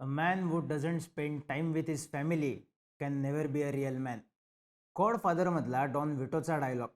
Man man who spend time with with family can can be a a man man. गॉडफादरमधला don विटोचा dialogue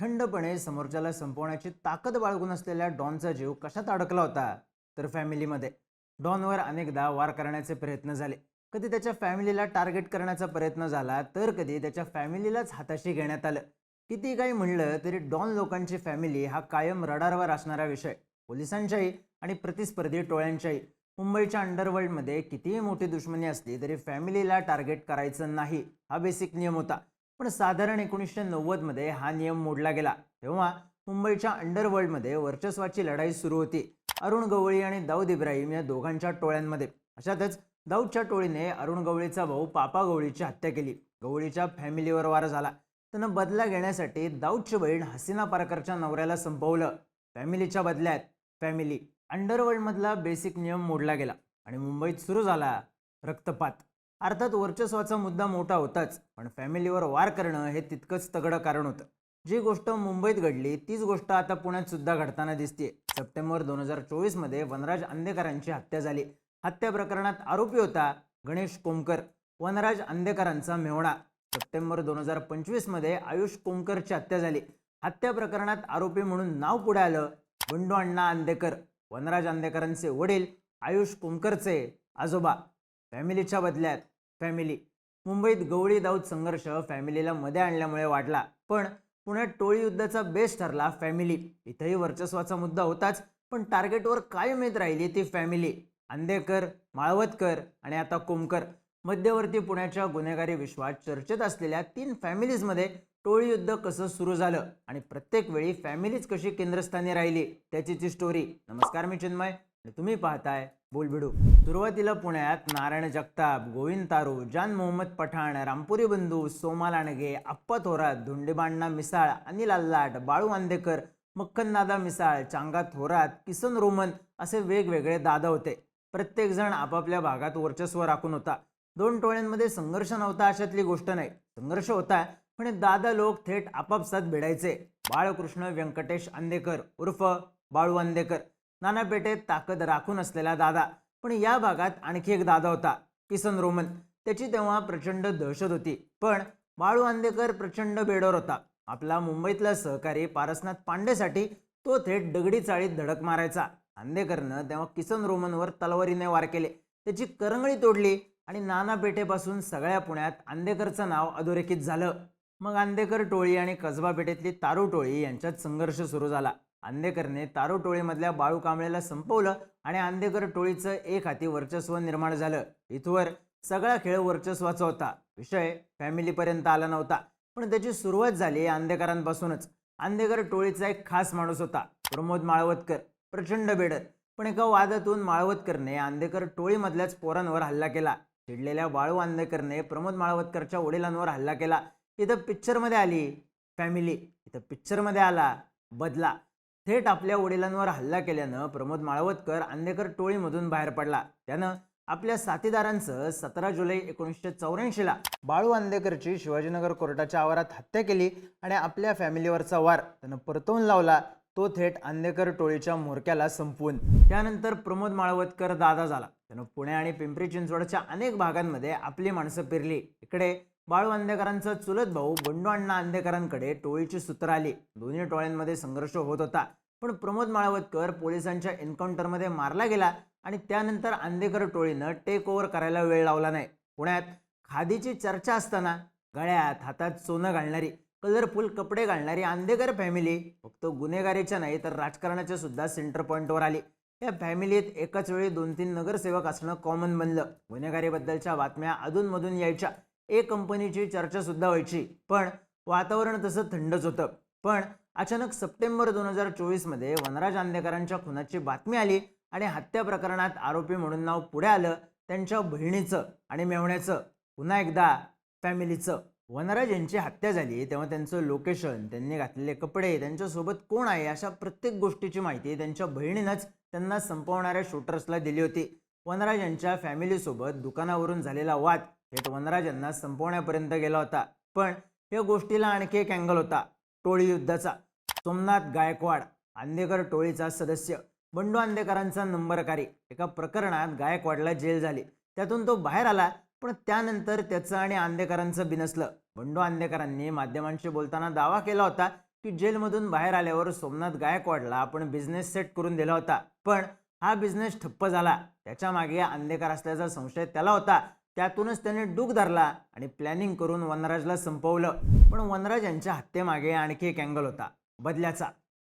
थंडपणे समोरच्याला संपवण्याची ताकद बाळगून असलेल्या डॉनचा जीव कशात अडकला होता? तर फॅमिलीमध्ये डॉनवर अनेकदा वार करण्याचे प्रयत्न झाले. कधी त्याच्या फॅमिलीला टार्गेट करण्याचा प्रयत्न झाला तर कधी त्याच्या फॅमिलीलाच हाताशी घेण्यात आलं. किती काही म्हणलं तरी डॉन लोकांची फॅमिली हा कायम रडारवर असणारा विषय. पोलिसांच्याही आणि प्रतिस्पर्धी टोळ्यांच्याही. मुंबईच्या अंडरवर्ल्डमध्ये कितीही मोठी दुश्मनी असली तरी फॅमिलीला टार्गेट करायचं नाही हा बेसिक नियम होता. पण साधारण एकोणीसशे नव्वदमध्ये हा नियम मोडला गेला. तेव्हा मुंबईच्या अंडरवर्ल्डमध्ये वर्चस्वाची लढाई सुरू होती. अरुण गवळी आणि दाऊद इब्राहिम या दोघांच्या टोळ्यांमध्ये. अशातच दाऊदच्या टोळीने अरुण गवळीचा भाऊ पापा गवळीची हत्या केली. गवळीच्या फॅमिलीवर वार झाला. त्यानं बदला घेण्यासाठी दाऊदची बहीण हसीना पारकरच्या नवऱ्याला संपवलं. फॅमिलीच्या बदल्यात. फॅमिली अंडरवर्ल्डमधला बेसिक नियम मोडला गेला आणि मुंबईत सुरू झाला रक्तपात. अर्थात वर्चस्वाचा मुद्दा मोठा होताच पण फॅमिलीवर वार करणं हे तितकंच तगडं कारण होतं. जी गोष्ट मुंबईत घडली तीच गोष्ट आता पुण्यात सुद्धा घडताना दिसते सप्टेंबर दोन हजार चोवीसमध्ये वनराज अंधेकरांची हत्या झाली. हत्या प्रकरणात आरोपी होता गणेश कोमकर. वनराज अंधेकरांचा मेवणा. सप्टेंबर दोन हजार पंचवीसमध्ये आयुष कोमकरची हत्या झाली. हत्या प्रकरणात आरोपी म्हणून नाव पुढे आलं बंडू अण्णा अंदेकर. वनराज अंधेकरांचे वडील आयुष कोमकरचे आजोबा. फॅमिलीच्या बदल्यात फॅमिली. मुंबईत गवळी दाऊद संघर्ष फॅमिलीला मध्ये आणल्यामुळे वाढला पण पुण्यात टोळी युद्धाचा बेस ठरला फॅमिली. इथंही वर्चस्वाचा मुद्दा होताच पण टार्गेटवर कायम येत राहिली ती फॅमिली. अंधेकर माळवतकर आणि आता कोमकर. मध्यवर्ती पुण्याच्या गुन्हेगारी विश्वात चर्चेत असलेल्या तीन फॅमिलीजमध्ये टोळी युद्ध कसं सुरू झालं आणि प्रत्येक वेळी फॅमिलीच कशी केंद्रस्थानी राहिली त्याची ती स्टोरी नमस्कार मी चिन्मय आणि तुम्ही पाहताय बोलबिडू. सुरुवातीला पुण्यात नारायण जगताप गोविंद तारू जान मोहम्मद पठाण रामपुरी बंधू सोमा लांडगे आप्पा थोरात धुंडेबाण्णा मिसाळ अनिल अल्लाट बाळू आंदेकर मक्खनदादा मिसाळ चांगा थोरात किसन रोमन असे वेगवेगळे दादा होते. प्रत्येकजण आपापल्या भागात वर्चस्व राखून होता. दोन टोळ्यांमध्ये संघर्ष नव्हता अशातली गोष्ट नाही. संघर्ष होता पण दादा लोक थेट आपापसात भिडायचे. बाळकृष्ण व्यंकटेश अंदेकर उर्फ बाळू अंदेकर. नानापेठेत ताकद राखून असलेला दादा. पण या भागात आणखी एक दादा होता किसन रोमन. त्याची तेव्हा प्रचंड दहशत होती. पण बाळू अंदेकर प्रचंड बेडोर होता. आपला मुंबईतला सहकारी पारसनाथ पांडेसाठी तो थेट दगडी चाळीत धडक मारायचा. अंदेकरनं तेव्हा किसन रोमनवर तलवारीने वार केले. त्याची करंगळी तोडली आणि नाना पेठेपासून सगळ्या पुण्यात आंदेकरचं नाव अधोरेखित झालं. मग आंदेकर टोळी आणि कसबा पेठेतली तारू टोळी यांच्यात संघर्ष सुरू झाला. आंदेकरने तारू टोळीमधल्या बाळू कांबळेला संपवलं आणि आंदेकर टोळीचं एक हाती वर्चस्व निर्माण झालं. इथवर सगळा खेळ वर्चस्वाचा होता. विषय फॅमिलीपर्यंत आला नव्हता. पण त्याची सुरुवात झाली आंदेकरांपासूनच. आंदेकर टोळीचा एक खास माणूस होता प्रमोद माळवतकर. प्रचंड बेडर. पण एका वादातून माळवतकरने आंदेकर टोळीमधल्याच पोरांवर हल्ला केला. चिडलेल्या बाळू आंदेकरने प्रमोद माळवतकरच्या वडिलांवर हल्ला केला. इथं पिक्चरमध्ये आली फॅमिली इथं पिक्चरमध्ये आला बदला. थेट आपल्या वडिलांवर हल्ला केल्यानं प्रमोद माळवतकर आंदेकर टोळीमधून बाहेर पडला. त्यानं आपल्या साथीदारांचं सतरा जुलै एकोणीसशे चौऱ्याऐंशीला बाळू आंदेकरची शिवाजीनगर कोर्टाच्या आवारात हत्या केली आणि आपल्या फॅमिलीवरचा वार त्यानं परतवून लावला. तो थेट आंदेकर टोळीच्या मोरक्याला संपवून. त्यानंतर प्रमोद माळवतकर दादा झाला. त्यानं पुणे आणि पिंपरी चिंचवडच्या अनेक भागांमध्ये आपली माणसं पेरली. इकडे बाळू आंदेकरांचा चुलत भाऊ बंडू अण्णा आंदेकरांकडे टोळीची सूत्र आली. दोन्ही टोळ्यांमध्ये संघर्ष होत होता. पण प्रमोद माळवतकर पोलिसांच्या एन्काउंटरमध्ये मारला गेला आणि त्यानंतर आंदेकर टोळीनं टेक ओव्हर करायला वेळ लावला नाही. पुण्यात खादीची चर्चा असताना गळ्यात हातात सोनं घालणारी कलरफुल कपडे घालणारी आंदेकर फॅमिली फक्त गुन्हेगारीच्या नाही तर राजकारणाच्या सुद्धा सेंटर पॉईंटवर आली. या फॅमिलीत एकाच वेळी दोन तीन नगरसेवक असणं कॉमन बनलं. गुन्हेगारीबद्दलच्या बातम्या अधूनमधून यायच्या. ए कंपनीची चर्चासुद्धा व्हायची. पण वातावरण तसं थंडच होतं. पण अचानक सप्टेंबर दोन हजार चोवीसमध्ये वनराज आंदेकरांच्या खुनाची बातमी आली आणि हत्या प्रकरणात आरोपी म्हणून नाव पुढे आलं. त्यांच्या बहिणीचं आणि मेवण्याचं पुन्हा एकदा फॅमिलीचं. वनराज यांची हत्या झाली तेव्हा त्यांचं लोकेशन त्यांनी घातलेले कपडे त्यांच्यासोबत कोण आहे अशा प्रत्येक गोष्टीची माहिती त्यांच्या बहिणीनंच त्यांना संपवणाऱ्या शूटर्सला दिली होती. वनराज यांच्या फॅमिलीसोबत दुकानावरून झालेला वाद थेट वनराजांना संपवण्यापर्यंत गेला होता. पण या गोष्टीला आणखी एक अँगल होता. टोळी युद्धाचा. सोमनाथ गायकवाड आंदेकर टोळीचा सदस्य. बंडू आंदेकरांचा नंबरकारी. एका प्रकरणात गायकवाडला जेल झाली. त्यातून तो बाहेर आला पण त्यानंतर त्याचं आणि आंदेकरांचं बिनसलं बंडू आंदेकरांनी माध्यमांशी बोलताना दावा केला होता की जेलमधून बाहेर आल्यावर सोमनाथ गायकवाडला आपण बिझनेस सेट करून दिला होता. पण हा बिझनेस ठप्प झाला. त्याच्यामागे आंदेकर असल्याचा संशय त्याला होता. त्यातूनच त्याने डूक धरला आणि प्लॅनिंग करून वनराजला संपवलं. पण वनराज यांच्या हत्येमागे आणखी एक अँगल होता. बदल्याचा.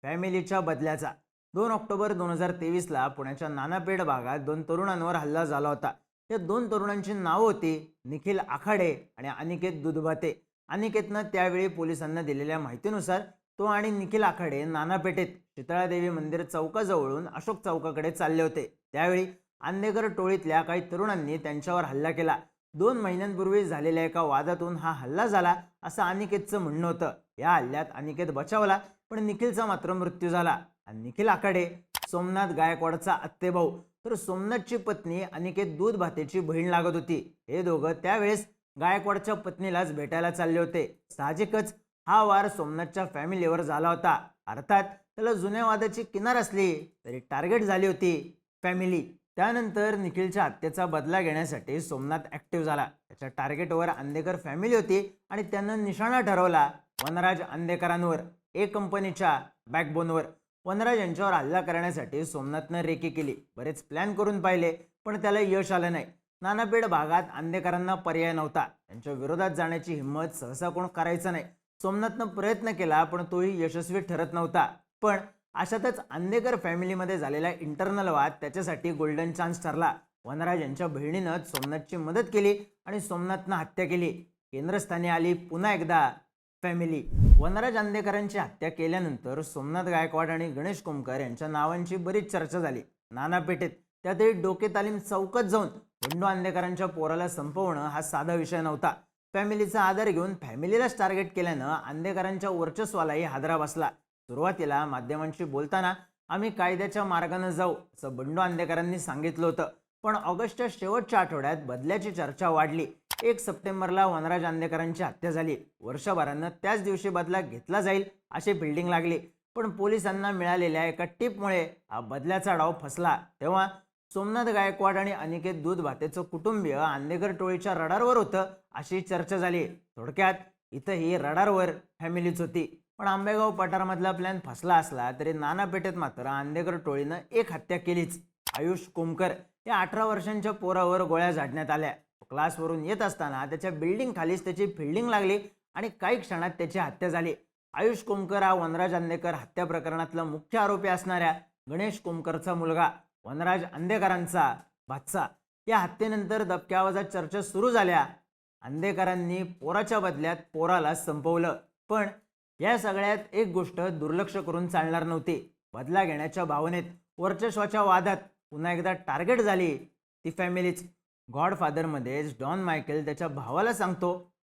फॅमिलीच्या बदल्याचा. दोन ऑक्टोबर दोन हजार तेवीसला पुण्याच्या नानापेठ भागात दोन तरुणांवर हल्ला झाला होता. या दोन तरुणांची नावं होती निखिल आखाडे आणि अनिकेत दुधभाते. अनिकेतनं त्यावेळी पोलिसांना दिलेल्या माहितीनुसार तो आणि निखिल आखाडे नानापेठेत शीतळादेवी मंदिर चौकाजवळून अशोक चौकाकडे चालले होते. त्यावेळी आंदेकर टोळीतल्या काही तरुणांनी त्यांच्यावर हल्ला केला. दोन महिन्यांपूर्वी झालेल्या एका वादातून हा हल्ला झाला असं अनिकेतचं म्हणणं होतं. या हल्ल्यात अनिकेत बचावला पण निखिलचा मात्र मृत्यू झाला. आणि निखिल आखाडे सोमनाथ गायकवाडचा आत्तेभाऊ. तर सोमनाथची पत्नी अनिकेत दूध भातेची बहीण लागत होती. हे दोघं त्यावेळेस गायकवाडच्या पत्नीलाच भेटायला चालले होते. साहजिकच हा वार सोमनाथच्या फॅमिलीवर झाला होता. अर्थात त्याला जुन्या वादाची किनार असली तरी टार्गेट झाली होती फॅमिली. त्यानंतर निखिलच्या हत्येचा बदला घेण्यासाठी सोमनाथ ॲक्टिव्ह झाला. त्याच्या टार्गेटवर आंदेकर फॅमिली होती आणि त्यानं निशाणा ठरवला वनराज आंदेकरांवर ए कंपनीच्या बॅकबोनवर वनराज यांच्यावर हल्ला करण्यासाठी सोमनाथनं रेकी केली. बरेच प्लॅन करून पाहिले पण त्याला यश आलं नाही. नानापेड भागात आंदेकरांना पर्याय नव्हता. त्यांच्या विरोधात जाण्याची हिंमत सहसा कोण करायचं नाही. सोमनाथनं प्रयत्न केला पण तोही यशस्वी ठरत नव्हता. पण अशातच आंदेकर फॅमिलीमध्ये झालेला इंटरनल वाद त्याच्यासाठी गोल्डन चान्स ठरला. वनराज यांच्या बहिणीनं सोमनाथची मदत केली आणि सोमनाथनं हत्या केली. केंद्रस्थानी आली पुन्हा एकदा फॅमिली वनराज आंदेकरांची हत्या केल्यानंतर सोमनाथ गायकवाड आणि गणेश कुमकर यांच्या नावांची बरीच चर्चा झाली. नानापेठेत त्यातही डोके तालीम चौकात जाऊन बंडू आंदेकरांच्या पोराला संपवणं हा साधा विषय नव्हता. फॅमिलीचा आधार घेऊन फॅमिलीलाच टार्गेट केल्यानं आंदेकरांच्या वर्चस्वालाही हादरा बसला. सुरुवातीला माध्यमांशी बोलताना आम्ही कायद्याच्या मार्गाने जाऊ असं बंडू आंदेकरांनी सांगितलं होतं. पण ऑगस्टच्या शेवटच्या आठवड्यात बदल्याची चर्चा वाढली. एक सप्टेंबरला वनराज आंदेकरांची हत्या झाली. वर्षभरानं त्याच दिवशी बदला घेतला जाईल अशी बिल्डिंग लागली. पण पोलिसांना मिळालेल्या एका टिपमुळे हा बदल्याचा डाव फसला. तेव्हा सोमनाथ गायकवाड आणि अनिकेत दूध भातेचं कुटुंबीय आंदेकर टोळीच्या रडारवर होतं अशी चर्चा झाली. थोडक्यात इथं ही रडारवर फॅमिलीच होती. पण आंबेगाव पठारामधला प्लॅन फसला असला तरी नानापेठेत मात्र आंदेकर टोळीनं एक हत्या केलीच. आयुष कोमकर या अठरा वर्षांच्या पोरावर गोळ्या झाडण्यात आल्या. क्लासवरून येत असताना त्याच्या बिल्डिंग खालीच त्याची फिल्डिंग लागली आणि काही क्षणात त्याची हत्या झाली. आयुष कोमकर हा वनराज आंदेकर हत्या प्रकरणातला मुख्य आरोपी असणाऱ्या गणेश कोमकरचा मुलगा. वनराज आंदेकरांचा भातसा या हत्येनंतर दबक्या आवाजात चर्चा सुरू झाल्या. आंदेकरांनी पोराच्या बदल्यात पोराला संपवलं. पण या सगळ्यात एक गोष्ट दुर्लक्ष करून चालणार नव्हती. बदला घेण्याच्या भावनेत वर्चस्वाच्या वादात पुन्हा एकदा टार्गेट झाली. ती फॅमिलीच गॉडफादरमध्येच डॉन मायकेल त्याच्या भावाला सांगतो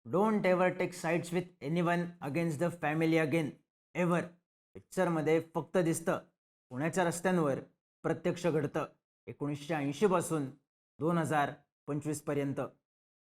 don't ever take sides with anyone against the family again ever पिक्चरमध्ये फक्त दिसतं. पुण्याच्या रस्त्यांवर प्रत्यक्ष घडतं. एकोणीसशे ऐंशीपासून दोन हजार पंचवीसपर्यंत